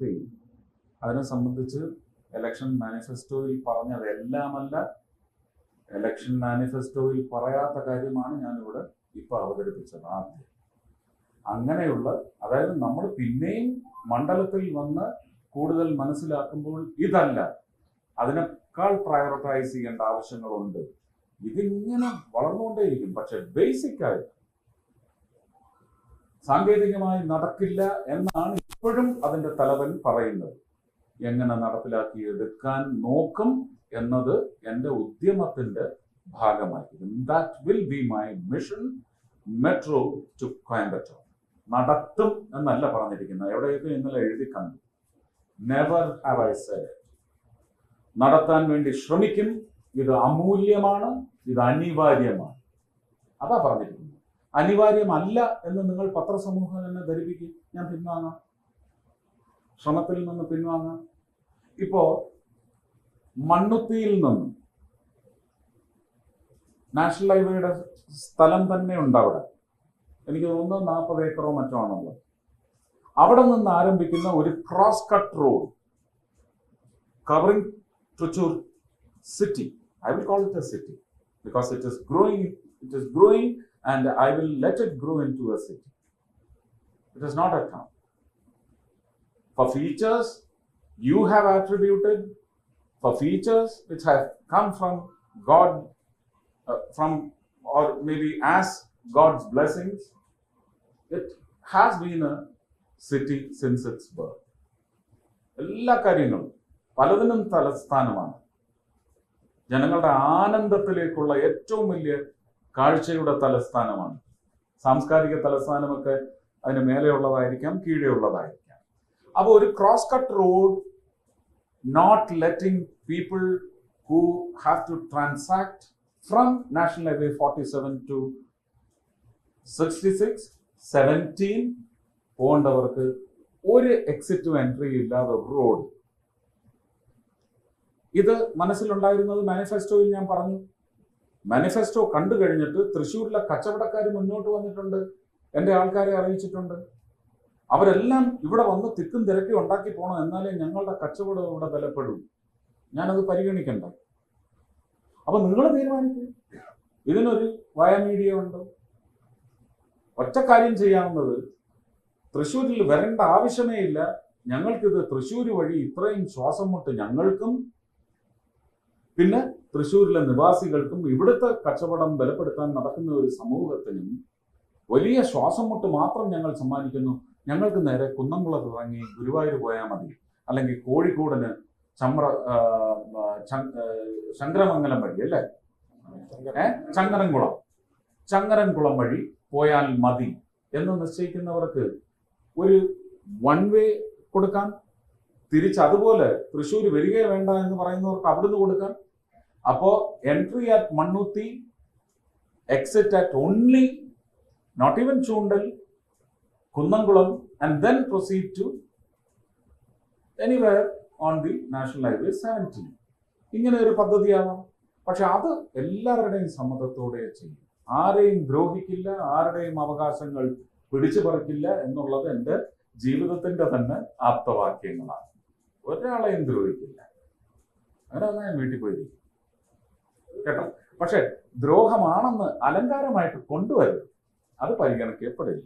Three അതിനെ സംബന്ധിച്ച് election മാനിഫെസ്റ്റോയിൽ പറഞ്ഞതെല്ലാമല്ല. Election മാനിഫെസ്റ്റോയിൽ പറയാത്ത കാര്യമാണ് ഞാനിവിടെ ഇപ്പൊ അവതരിപ്പിച്ചത് ആദ്യം. അങ്ങനെയുള്ള അതായത് നമ്മൾ പിന്നെയും മണ്ഡലത്തിൽ വന്ന് കൂടുതൽ മനസ്സിലാക്കുമ്പോൾ ഇതല്ല. അതിനേക്കാൾ പ്രയോറിറ്റൈസ് ചെയ്യേണ്ട ആവശ്യങ്ങളുണ്ട്. ഇതിങ്ങനെ വളർന്നുകൊണ്ടേയിരിക്കും. പക്ഷെ ബേസിക് ആയിട്ട് സാങ്കേതികമായി നടക്കില്ല എന്നാണ് ഇപ്പോഴും അതിന്റെ തലവൻ പറയുന്നത്. എങ്ങനെ നടപ്പിലാക്കി എടുക്കാൻ നോക്കും എന്നത് എന്റെ ഉദ്യമത്തിന്റെ ഭാഗമായിരിക്കും. That will be my mission metro to Coimbatore നടത്തും എന്നല്ല പറഞ്ഞിരിക്കുന്നത്. എവിടെയൊക്കെ ഇന്നലെ എഴുതി കണ്ടു. നെവർ ഹാവ് ഐ സെഡ് നടത്താൻ വേണ്ടി ശ്രമിക്കും. ഇത് അമൂല്യമാണ്. ഇത് അനിവാര്യമാണ്. അതാ പറഞ്ഞിരിക്കുന്നത്. അനിവാര്യമല്ല എന്ന് നിങ്ങൾ പത്രസമൂഹം തന്നെ ധരിപ്പിക്കും. ഞാൻ പിൻവാങ്ങാം. ശ്രമത്തിൽ നിന്ന് പിൻവാങ്ങാം. ഇപ്പോ മണ്ണുത്തിയിൽ നിന്നും നാഷണൽ ഹൈവേയുടെ സ്ഥലം തന്നെ ഉണ്ട് അവിടെ. എനിക്ക് തോന്നുന്നു നാൽപ്പത് ഏക്കറോ മറ്റോ ആണുള്ളത്. അവിടെ നിന്ന് ആരംഭിക്കുന്ന ഒരു cross cut road covering Trichur city I will call it a city because it is growing it is growing and I will let it grow into a city. It is not a town. For features you have attributed, for features which have come from God, uh, from or maybe as God's blessings, it has been a city since its birth. എല്ലാ കാര്യങ്ങളും പലതിനും തലസ്ഥാനമാണ് ജനങ്ങളുടെ ആനന്ദത്തിലേക്കുള്ള ഏറ്റവും വലിയ കാഴ്ചയുടെ തലസ്ഥാനമാണ്. സാംസ്കാരിക തലസ്ഥാനമൊക്കെ അതിന് മേലെയുള്ളതായിരിക്കാം കീഴെയുള്ളതായിരിക്കാം. അപ്പോൾ ഒരു cross cut road not letting people who have to transact from national highway forty seven to sixty six seventeen പോകേണ്ടവർക്ക് ഒരു എക്സിറ്റും എൻട്രിയും ഇല്ലാതെ റോഡ് ഇത് മനസ്സിലുണ്ടായിരുന്നത് മാനിഫെസ്റ്റോയിൽ ഞാൻ പറഞ്ഞു. മാനിഫെസ്റ്റോ കണ്ടു കഴിഞ്ഞിട്ട് തൃശ്ശൂരിലെ കച്ചവടക്കാർ മുന്നോട്ട് വന്നിട്ടുണ്ട്. എന്റെ ആൾക്കാരെ അറിയിച്ചിട്ടുണ്ട്. അവരെല്ലാം ഇവിടെ വന്ന് തിക്കും തിരക്കി ഉണ്ടാക്കി പോകണം എന്നാലേ ഞങ്ങളുടെ കച്ചവടം ഇവിടെ ബലപ്പെടും. ഞാനത് പരിഗണിക്കണ്ട. അപ്പൊ നിങ്ങൾ തീരുമാനിക്കും. ഇതിനൊരു വയ മീഡിയ ഉണ്ട്. ഒറ്റ കാര്യം ചെയ്യാവുന്നത് തൃശ്ശൂരിൽ വരേണ്ട ആവശ്യമേ ഇല്ല. ഞങ്ങൾക്കിത് തൃശ്ശൂർ വഴി ഇത്രയും ശ്വാസം മുട്ട് ഞങ്ങൾക്കും പിന്നെ തൃശ്ശൂരിലെ നിവാസികൾക്കും ഇവിടുത്തെ കച്ചവടം ബലപ്പെടുത്താൻ നടക്കുന്ന ഒരു സമൂഹത്തിനും വലിയ ശ്വാസം മുട്ട് മാത്രം ഞങ്ങൾ സമ്മാനിക്കുന്നു. ഞങ്ങൾക്ക് നേരെ കുന്നംകുളത്ത് ഇറങ്ങി ഗുരുവായൂർ പോയാൽ മതി. അല്ലെങ്കിൽ കോഴിക്കോടിന് ചമ്ര ശങ്കരമംഗലം വഴി അല്ലേ? ഏ? ചങ്ങരംകുളം. വഴി പോയാൽ മതി എന്ന് നിശ്ചയിക്കുന്നവർക്ക് ഒരു വൺ വേ കൊടുക്കാൻ തിരിച്ച് അതുപോലെ തൃശ്ശൂർ വരികയെ വേണ്ട എന്ന് പറയുന്നവർക്ക് അവിടുന്ന് കൊടുക്കാൻ അപ്പോ entry at Mannuthy exit at only not even Chundal Kunnamkulam and then proceed to anywhere on the national highway seventeen ഇങ്ങനെ ഒരു പദ്ധതിയാവാം പക്ഷെ അത് എല്ലാവരുടെയും സമ്മതത്തോടെ ചെയ്യും. ആരെയും ദ്രോഹിക്കില്ല ആരുടെയും അവകാശങ്ങൾ പിടിച്ചു പറിക്കില്ല എന്നുള്ളത് എന്റെ ജീവിതത്തിന്റെ തന്നെ ആപ്തവാക്യങ്ങളാണ്. ഒരാളെയും ദ്രോഹിക്കില്ല. അങ്ങനെ ഞാൻ വീട്ടിൽ പോയിരിക്കും കേട്ടോ? പക്ഷെ ദ്രോഹമാണെന്ന് അലങ്കാരമായിട്ട് കൊണ്ടുവരുന്നത് അത് പരിഗണിക്കപ്പെടില്ല.